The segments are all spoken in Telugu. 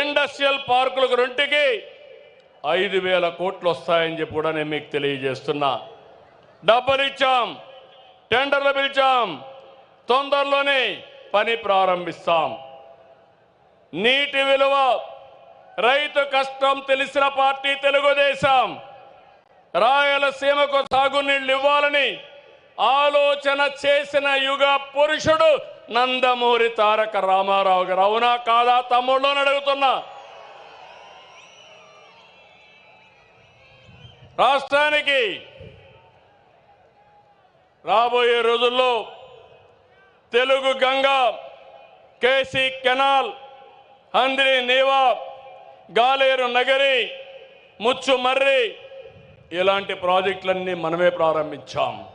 ఇండస్ట్రియల్ పార్కులకు రెంటికి ఐదు వేల కోట్లు వస్తాయని చెప్పి కూడా నేను మీకు తెలియజేస్తున్నా. డబ్బులు ఇచ్చాం టెండర్లు పిలిచాం తొందరలోనే పని ప్రారంభిస్తాం. నీటి విలువ రైతు కష్టం తెలిసిన పార్టీ తెలుగుదేశం రాయలసీమకు సాగునీళ్ళు ఇవ్వాలని ఆలోచన చేసిన యుగ పురుషుడు నందమూరి తారక రామారావు గారు. అవునా కాదా? తమ్ముళ్ళు అని అడుగుతున్నా. రాష్ట్రానికి రాబోయే రోజుల్లో తెలుగు గంగ కేసీ కెనాల్ హంద్రి నీవా గాలేరు నగరి ముచ్చుమర్రి ఇలాంటి ప్రాజెక్టులన్నీ మనమే ప్రారంభించాం.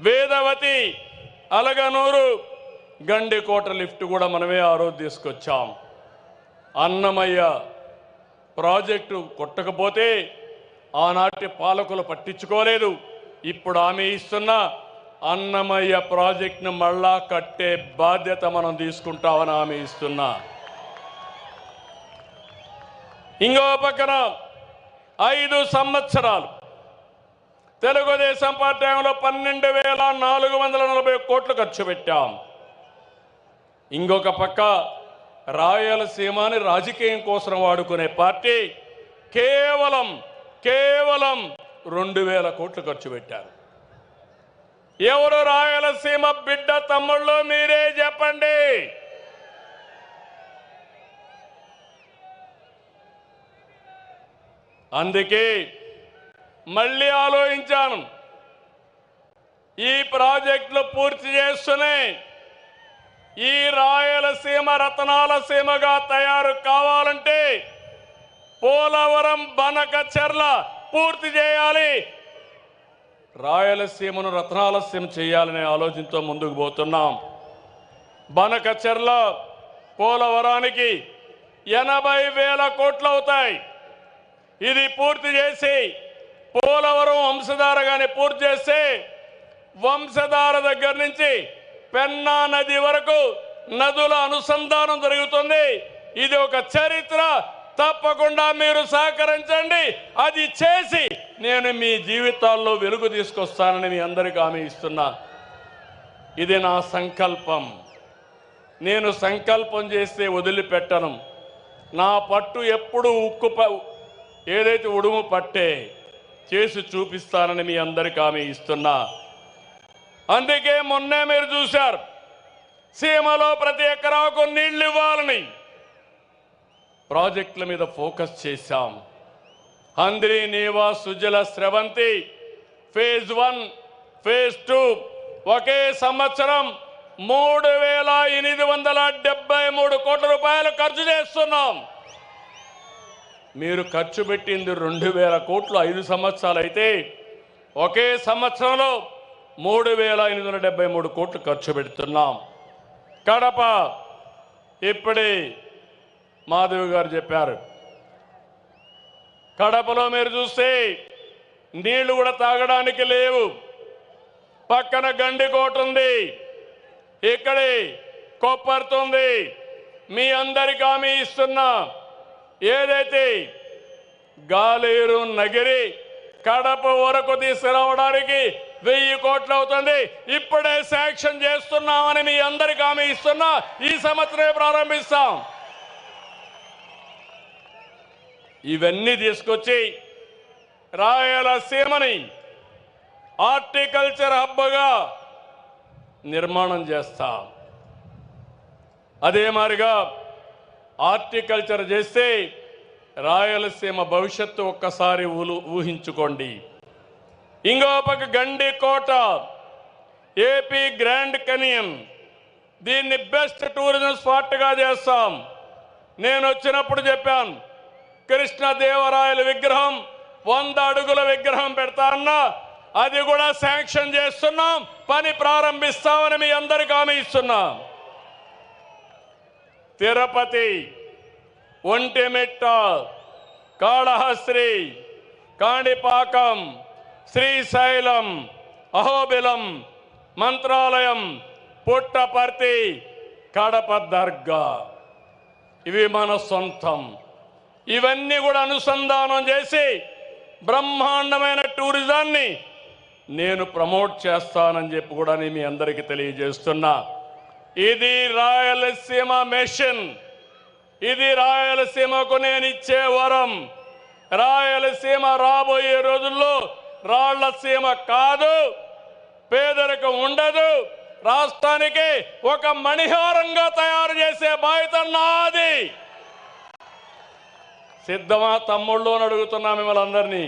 వేదవతి అలగనూరు గండికోట లిఫ్ట్ కూడా మనమే ఆ రోజు తీసుకొచ్చాం. అన్నమయ్య ప్రాజెక్టు కొట్టకపోతే ఆనాటి పాలకులు పట్టించుకోలేదు. ఇప్పుడు ఆమె ఇస్తున్న అన్నమయ్య ప్రాజెక్టును మళ్ళా కట్టే బాధ్యత మనం తీసుకుంటామని ఆమె ఇస్తున్నా. ఇంకో పక్కన ఐదు సంవత్సరాలు. తెలుగుదేశం పార్టీ పన్నెండు వేల నాలుగు వందల నలభై కోట్లు ఖర్చు పెట్టాం. ఇంకొక పక్క రాయలసీమని రాజకీయం కోసం వాడుకునే పార్టీ కేవలం కేవలం రెండు వేల కోట్లు ఖర్చు పెట్టారు. ఎవరు రాయలసీమ బిడ్డ తమ్ముళ్ళు మీరే చెప్పండి. అందుకే మళ్ళీ ఆలోచించాను. ఈ ప్రాజెక్టులు పూర్తి చేస్తున్నాయి ఈ రాయలసీమ రతనాల సీమగా తయారు కావాలంటే పోలవరం బనక చెర్ల పూర్తి చేయాలి. రాయలసీమను రత్నాలసీమ చేయాలనే ఆలోచనతో ముందుకు పోతున్నాం. బనక చెర్ల పోలవరానికి ఎనభై వేల కోట్లు అవుతాయి. ఇది పూర్తి చేసి పోలవరం వంశధారగానే పూర్తి చేస్తే వంశధార దగ్గర నుంచి పెన్నా నది వరకు నదుల అనుసంధానం జరుగుతుంది. ఇది ఒక చరిత్ర. తప్పకుండా మీరు సహకరించండి. అది చేసి నేను మీ జీవితాల్లో వెలుగు తీసుకొస్తానని మీ అందరికీ హామీ ఇస్తున్నా. ఇది నా సంకల్పం. నేను సంకల్పం చేస్తే వదిలిపెట్టను. నా పట్టు ఎప్పుడు ఉక్కు ఏదైతే ఉడుము పట్టే చేసి చూపిస్తానని మీ అందరికీ హామీ ఇస్తున్నా. అందుకే మొన్నే మీరు చూశారు. సీమలో ప్రతి ఎకరాకు నీళ్ళు ఇవ్వాలని. ప్రాజెక్టుల మీద ఫోకస్ చేశాం. Handri Neeva Sujala Sravanthi phase one phase two ఒకే సంవత్సరం మూడు వేల ఎనిమిది వందల డెబ్బై మూడు కోట్ల రూపాయలు ఖర్చు చేస్తున్నాం. మీరు ఖర్చు పెట్టింది రెండు వేల కోట్లు ఐదు సంవత్సరాలు అయితే ఒకే సంవత్సరంలో మూడు వేల ఎనిమిది వందల డెబ్బై మూడు కోట్లు ఖర్చు పెడుతున్నాం. కడప ఇప్పుడే మాధవి గారు చెప్పారు. కడపలో మీరు చూస్తే నీళ్ళు కూడా తాగడానికి లేవు. పక్కన గండికోట ఉంది. ఇక్కడే కొప్పరుతుంది మీ అందరికీ హామీ ఇస్తున్నా. ఏదైతే గాలేరు నగిరి కడప వరకు తీసుకురావడానికి వెయ్యి కోట్లు అవుతుంది. ఇప్పుడే శాంక్షన్ చేస్తున్నామని మీ అందరికీ హామీ ఇస్తున్నా. ఈ సంవత్సరమే ప్రారంభిస్తాం. ఇవన్నీ తీసుకొచ్చి రాయలసీమని హార్టికల్చర్ హబ్గా నిర్మాణం చేస్తాం. అదే మారిగా హార్టికల్చర్ చేస్తే రాయలసీమ భవిష్యత్తు ఒక్కసారి ఊలు- ఊహించుకోండి. ఇంకో పక్క గండికోట ఏపీ గ్రాండ్ కెనియన్ దీన్ని బెస్ట్ టూరిజం స్పాట్గా చేస్తాం. నేను వచ్చినప్పుడు చెప్పాను కృష్ణదేవరాయల విగ్రహం వంద అడుగుల విగ్రహం పెడతా అన్నా అది కూడా శాంక్షన్ చేస్తున్నాం పని ప్రారంభిస్తామని మీ అందరికీ హామీ ఇస్తున్నాం. తిరుపతి ఒంటిమిట్ట కాళహస్త్రి కాణిపాకం శ్రీశైలం అహోబిలం మంత్రాలయం పుట్టపర్తి కడప దర్గా. ఇవి మన సొంతం. ఇవన్నీ కూడా అనుసంధానం చేసి బ్రహ్మాండమైన టూరిజాన్ని నేను ప్రమోట్ చేస్తానని చెప్పి కూడా నేను మీ అందరికీ తెలియజేస్తున్నా. ఇది రాయలసీమ మిషన్. ఇది రాయలసీమకు నేను ఇచ్చే వరం. రాయలసీమ రాబోయే రోజుల్లో రాళ్ళసీమ కాదు పేదరికం ఉండదు. రాష్ట్రానికి ఒక మణిహారంగా తయారు చేసే బాధ్యత నాది. సిద్ధమా తమ్ముళ్ళు అని అడుగుతున్నా మిమ్మల్ని అందరినీ.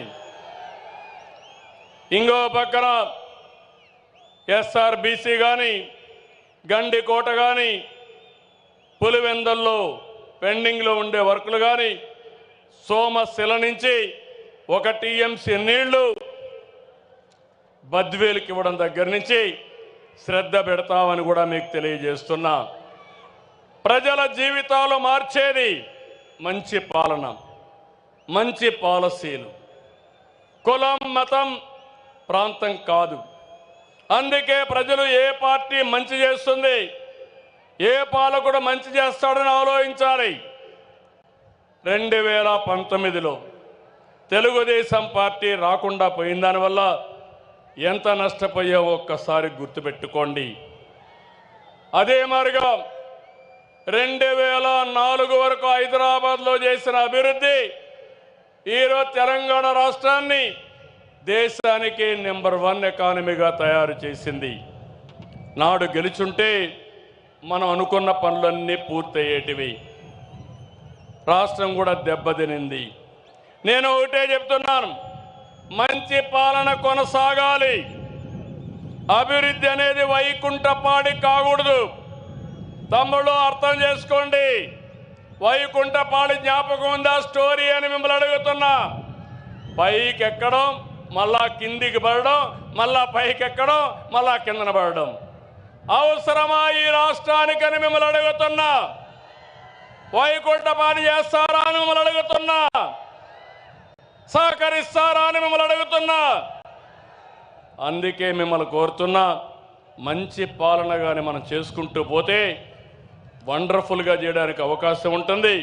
ఇంకో పక్కన ఎస్ఆర్బీసీ కానీ గండికోట కానీ పులివెందల్లో పెండింగ్లో ఉండే వర్కులు కానీ సోమశిల నుంచి ఒక టీఎంసీ నీళ్ళు బద్వేలుకి ఇవ్వడం దగ్గర నుంచి శ్రద్ధ పెడతామని కూడా మీకు తెలియజేస్తున్నా. ప్రజల జీవితాలు మార్చేది మంచి పాలన మంచి పాలసీలు. కులం మతం ప్రాంతం కాదు. అందుకే ప్రజలు ఏ పార్టీ మంచి చేస్తుంది ఏ పాలకుడు మంచి చేస్తాడని ఆలోచించాలి. రెండు వేల పంతొమ్మిదిలో తెలుగుదేశం పార్టీ రాకుండా పోయిన దానివల్ల ఎంత నష్టపోయావో ఒక్కసారి గుర్తుపెట్టుకోండి. అదే మార్గం రెండు వేల నాలుగు వరకు హైదరాబాద్లో చేసిన అభివృద్ధి ఈరోజు తెలంగాణ రాష్ట్రాన్ని దేశానికి నెంబర్ వన్ ఎకానమీగా తయారు చేసింది. నాడు గెలుచుంటే మనం అనుకున్న పనులన్నీ పూర్తయ్యేటివి. రాష్ట్రం కూడా దెబ్బతినింది. నేను ఒకటే చెప్తున్నాను. మంచి పాలన కొనసాగాలి. అభివృద్ధి అనేది వైకుంఠపాడి కాకూడదు. తమ్ముళ్ళు అర్థం చేసుకోండి. వైకుంఠపాడి జ్ఞాపకం ఉందా? స్టోరీ అని మిమ్మల్ని అడుగుతున్నా. పైకి ఎక్కడం మళ్ళా కిందికి పడడం మళ్ళా పైకి ఎక్కడం మళ్ళా కిందన పడడం. అవసరమా ఈ రాష్ట్రానికని మిమ్మల్ని అడుగుతున్నా. వైకుంఠపాడి చేస్తారా అని మిమ్మల్ని అడుగుతున్నా. సహకరిస్తారా అని మిమ్మల్ని అడుగుతున్నా. అందుకే మిమ్మల్ని కోరుతున్నా మంచి పాలన కానీ మనం చేసుకుంటూ పోతే వండర్ఫుల్గా చేయడానికి అవకాశం ఉంటుంది.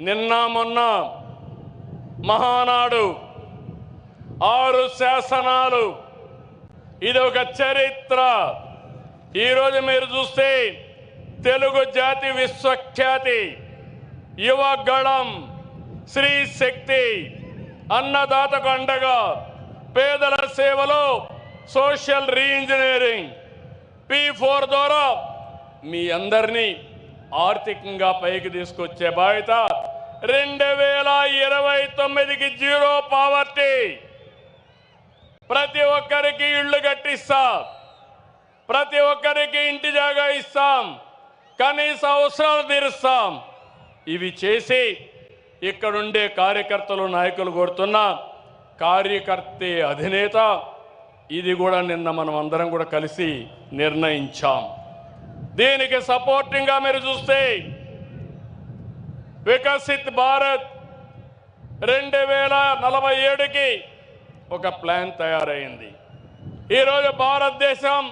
నిన్న మొన్న మహానాడు ఆరు శాసనాలు. ఇది ఒక చరిత్ర. ఈరోజు మీరు చూస్తే తెలుగు జాతి విశ్వఖ్యాతి యువగళం శ్రీశక్తి అన్నదాతకు అండగా పేదల సేవలో సోషల్ రీఇంజనీరింగ్ పి ఫోర్ ద్వారా మీ అందరినీ ఆర్థికంగా పైకి తీసుకొచ్చే బాధ్యత రెండు వేల ఇరవై తొమ్మిదికి జీరో పావర్టీ. ప్రతి ఒక్కరికి ఇళ్ళు కట్టిస్తాం. ప్రతి ఒక్కరికి ఇంటి జాగా ఇస్తాం. కనీస అవసరాలు తీరుస్తాం. ఇవి చేసి ఇక్కడుండే కార్యకర్తలు నాయకులు కోరుతున్న కార్యకర్తే అధినేత ఇది కూడా నిన్న మనం అందరం కూడా కలిసి నిర్ణయించాం. దీనికి సపోర్టింగ్గా మీరు చూస్తే వికసిత్ భారత్ రెండు వేల నలభై ఏడుకి ఒక ప్లాన్ తయారైంది. ఈరోజు భారతదేశం